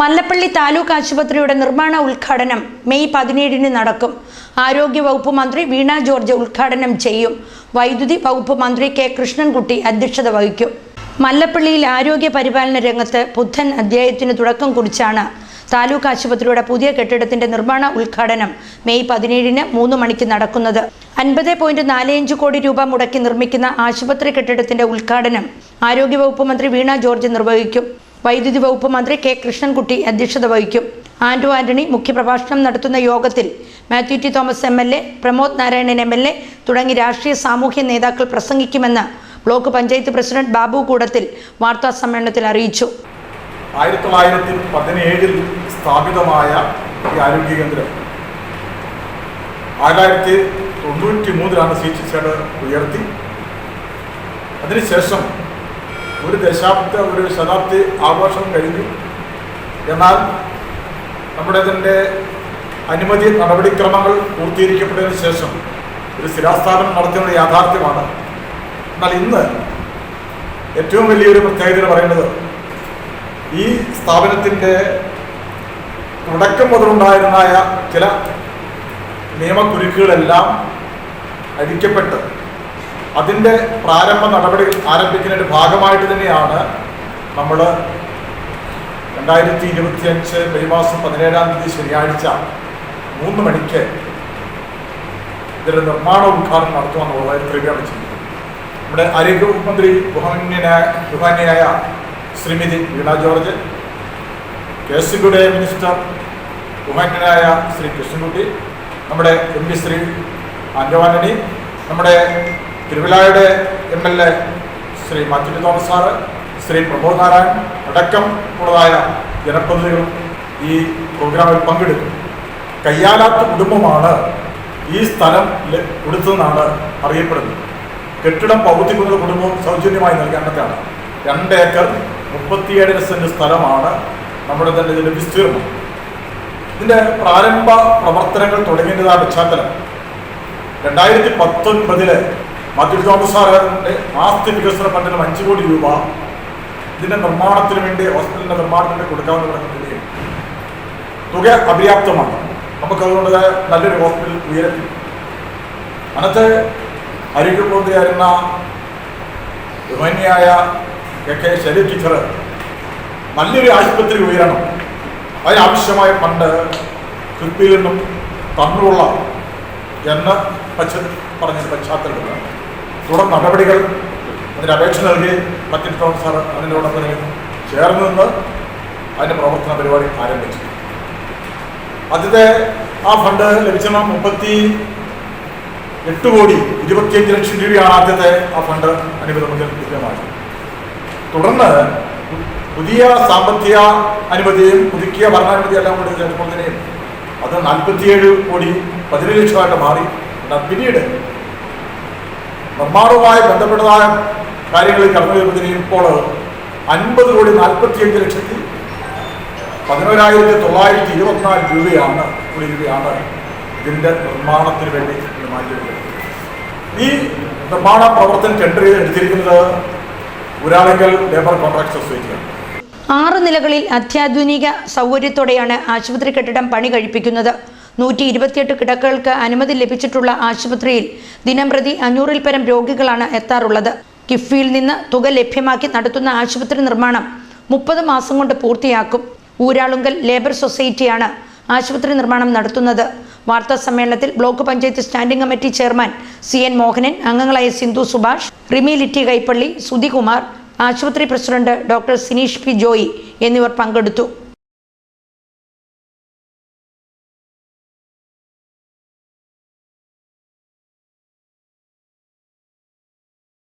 മല്ലപ്പള്ളി താലൂക്ക് ആശുപത്രിയുടെ നിർമ്മാണ ഉദ്ഘാടനം മെയ് പതിനേഴിന് നടക്കും. ആരോഗ്യ വകുപ്പ് മന്ത്രി വീണ ജോർജ് ഉദ്ഘാടനം ചെയ്യും. വൈദ്യുതി വകുപ്പ് മന്ത്രി കെ കൃഷ്ണൻകുട്ടി അധ്യക്ഷത വഹിക്കും. മല്ലപ്പള്ളിയിൽ ആരോഗ്യ പരിപാലന രംഗത്ത് ബുദ്ധൻ അധ്യായത്തിന് തുടക്കം കുറിച്ചാണ് താലൂക്ക് ആശുപത്രിയുടെ പുതിയ കെട്ടിടത്തിന്റെ നിർമ്മാണ ഉദ്ഘാടനം മെയ് പതിനേഴിന് മൂന്ന് മണിക്ക് നടക്കുന്നത്. അൻപത് പോയിന്റ് നാലഞ്ച് കോടി രൂപ മുടക്കി നിർമ്മിക്കുന്ന ആശുപത്രി കെട്ടിടത്തിന്റെ ഉദ്ഘാടനം ആരോഗ്യവകുപ്പ് മന്ത്രി വീണ ജോർജ് നിർവഹിക്കും. വൈദ്യുതി വകുപ്പ് മന്ത്രി കെ കൃഷ്ണൻകുട്ടി അധ്യക്ഷത വഹിക്കും. ആൻഡ്രു ആന്റണി മുഖ്യപ്രഭാഷണം നടത്തുന്ന യോഗത്തിൽ Mathew T Thomas M L A Pramod Narayanan M L A തുടങ്ങി രാഷ്ട്രീയ സാമൂഹ്യ നേതാക്കൾ പ്രസംഗിക്കുമെന്ന് ബ്ലോക്ക് പഞ്ചായത്ത് പ്രസിഡന്റ് ബാബു കൂടത്തിൽ വാർത്താ സമ്മേളനത്തിൽ അറിയിച്ചു. ആയിരത്തി തൊള്ളായിരത്തി പതിനേഴിൽ സ്ഥാപിതമായ ഈ ആരോഗ്യ കേന്ദ്രം ആയിരത്തി തൊണ്ണൂറ്റി മൂന്നിലാണ് സി ടി ഉയർത്തി. അതിനുശേഷം ഒരു ദശാബ്ദ ഒരു ശതാബ്ദി ആഘോഷം കഴിഞ്ഞു. എന്നാൽ നമ്മുടെ ഇതിന്റെ അനുമതി നടപടിക്രമങ്ങൾ പൂർത്തീകരിക്കപ്പെട്ടതിന് ശേഷം ഒരു സ്ഥിരാസ്ഥാപനം നടത്തുന്നത് യാഥാർത്ഥ്യമാണ്. എന്നാൽ ഇന്ന് ഏറ്റവും വലിയൊരു പ്രത്യേകത പറയുന്നത് ഈ സ്ഥാപനത്തിന്റെ തുടക്കം മുതലുണ്ടായിരുന്നായ ചില നിയമക്കുരുക്കുകളെല്ലാം അഴിക്കപ്പെട്ട് അതിന്റെ പ്രാരംഭ നടപടികൾ ആരംഭിക്കുന്നതിന്റെ ഭാഗമായിട്ട് തന്നെയാണ് നമ്മൾ രണ്ടായിരത്തി ഇരുപത്തി അഞ്ച് മെയ് മാസം പതിനേഴാം തീയതി ശനിയാഴ്ച മൂന്ന് മണിക്ക് ഇതിന്റെ നിർമ്മാണ ഉദ്ഘാടനം നടത്തുമെന്നുള്ളതായി ചെയ്യുന്നത്. നമ്മുടെ ആരോഗ്യവകുപ്പ് മന്ത്രി ബഹുമാന്യനായ ബഹുമാന്യനായ ശ്രീമതി വീണ ജോർജ് കെ മിനിസ്റ്റർ ബഹുമാന്യനായ ശ്രീ കൃഷ്ണൻകുട്ടി നമ്മുടെ എം പി ശ്രീ ആന്റോ ആന്റണി നമ്മുടെ തിരുവല്ലായുടെ M L A Shri Mathew Thomas sir Shri Pramod Narayan അടക്കം ഉള്ളതായ ജനപ്രതിനിധികളും ഈ പ്രോഗ്രാമിൽ പങ്കെടുക്കും. കയ്യാലാത്ത കുടുംബമാണ് ഈ സ്ഥലം കൊടുത്തതെന്നാണ് അറിയപ്പെടുന്നത്. കെട്ടിടം പൗത്തിക്കുന്ന കുടുംബം സൗജന്യമായി നൽകേണ്ടതാണ് രണ്ട് ഏക്കർ മുപ്പത്തിയേഴര സെന്റ് സ്ഥലമാണ് നമ്മുടെ തന്നെ ഇതിന്റെ വിസ്തീർണം ഇതിന്റെ പ്രാരംഭ പ്രവർത്തനങ്ങൾ തുടങ്ങിയതായ പശ്ചാത്തലം. രണ്ടായിരത്തി പത്തൊൻപതിൽ മാത്യു തോമസ് സാറിന്റെ ആസ്തി വികസന ഫണ്ടിനും അഞ്ചു കോടി രൂപ ഇതിന്റെ നിർമ്മാണത്തിന് വേണ്ടി ഹോസ്പിറ്റലിന്റെ നിർമ്മാണത്തിന് കൊടുക്കാമെന്ന് പറഞ്ഞിട്ടുണ്ടെങ്കിൽ തുക അപര്യാപ്തമാണ്. നമുക്ക് അതുകൊണ്ട് നല്ലൊരു ഹോസ്പിറ്റൽ ഉയരത്തി അന്നത്തെ ആരോഗ്യമന്ത്രിയായിരുന്ന ബഹുമാന്യായ കെ കെ ശരി ടീച്ചർ നല്ലൊരു ആശുപത്രി ഉയരണം. അതിനാവശ്യമായ ഫണ്ട് കിഫ്ബിയിൽ നിന്നും തന്നുള്ള എന്ന് പച്ച പറഞ്ഞ പശ്ചാത്തലത്തിലാണ് തുടർ നടപടികൾ അതിന് അപേക്ഷ നൽകി മറ്റു തോമസ് സാർ അതിനോടൊപ്പം ചേർന്ന് നിന്ന് അതിന്റെ പ്രവർത്തന പരിപാടി ആരംഭിച്ചു. ആദ്യത്തെ ആ ഫണ്ട് ലഭിച്ച മുപ്പത്തി എട്ട് കോടി ഇരുപത്തിയഞ്ച് ലക്ഷം രൂപയാണ് ആദ്യത്തെ ആ ഫണ്ട് അനുമതി ലഭ്യമായത്. തുടർന്ന് പുതിയ സാമ്പത്തിക അനുമതിയും പുതുക്കിയ ഭരണാനുമതി എല്ലാം കൂടി ചേർക്കുമ്പോൾ തന്നെയും അത് നാൽപ്പത്തിയേഴ് കോടി പതിനേഴ് ലക്ഷമായിട്ട് മാറി. പിന്നീട് നിർമ്മാണവുമായി ബന്ധപ്പെട്ടതായ കാര്യങ്ങൾ കടന്നു വരുന്നതിന് ഇപ്പോൾ അൻപത് കോടി നാൽപ്പത്തിയഞ്ച് ലക്ഷത്തി പതിനോരായിരത്തി തൊള്ളായിരത്തി ഇരുപത്തിനാല് രൂപയാണ് കോടി രൂപയാണ് ഇതിന്റെ നിർമ്മാണത്തിന് വേണ്ടി മാറ്റിവെക്കുന്നത് ഈ നിർമ്മാണ പ്രവർത്തനം ടെൻഡർ ചെയ്ത് എടുത്തിരിക്കുന്നത് ഒരാളെങ്കിൽ ലേബർ കോൺട്രാക്ട് സൊസൈറ്റിയാണ് ആറ് നിലകളിൽ അത്യാധുനിക സൗകര്യത്തോടെയാണ് ആശുപത്രി കെട്ടിടം പണി കഴിപ്പിക്കുന്നത്. നൂറ്റി ഇരുപത്തിയെട്ട് കിടക്കകൾക്ക് അനുമതി ലഭിച്ചിട്ടുള്ള ആശുപത്രിയിൽ ദിനംപ്രതി അഞ്ഞൂറിൽ പരം രോഗികളാണ് എത്താറുള്ളത്. കിഫ്ബിയിൽ നിന്ന് തുക ലഭ്യമാക്കി നടത്തുന്ന ആശുപത്രി നിർമ്മാണം മുപ്പത് മാസം കൊണ്ട് പൂർത്തിയാക്കും. ഊരാളുങ്കൽ ലേബർ സൊസൈറ്റിയാണ് ആശുപത്രി നിർമ്മാണം നടത്തുന്നത്. വാർത്താ സമ്മേളനത്തിൽ block panchayat standing committee chairman C N Mohanan അംഗങ്ങളായ സിന്ധു സുഭാഷ് റിമി ലിറ്റി കൈപ്പള്ളി സുധികുമാർ ആശുപത്രി president doctor Sineesh P Joy എന്നിവർ പങ്കെടുത്തു.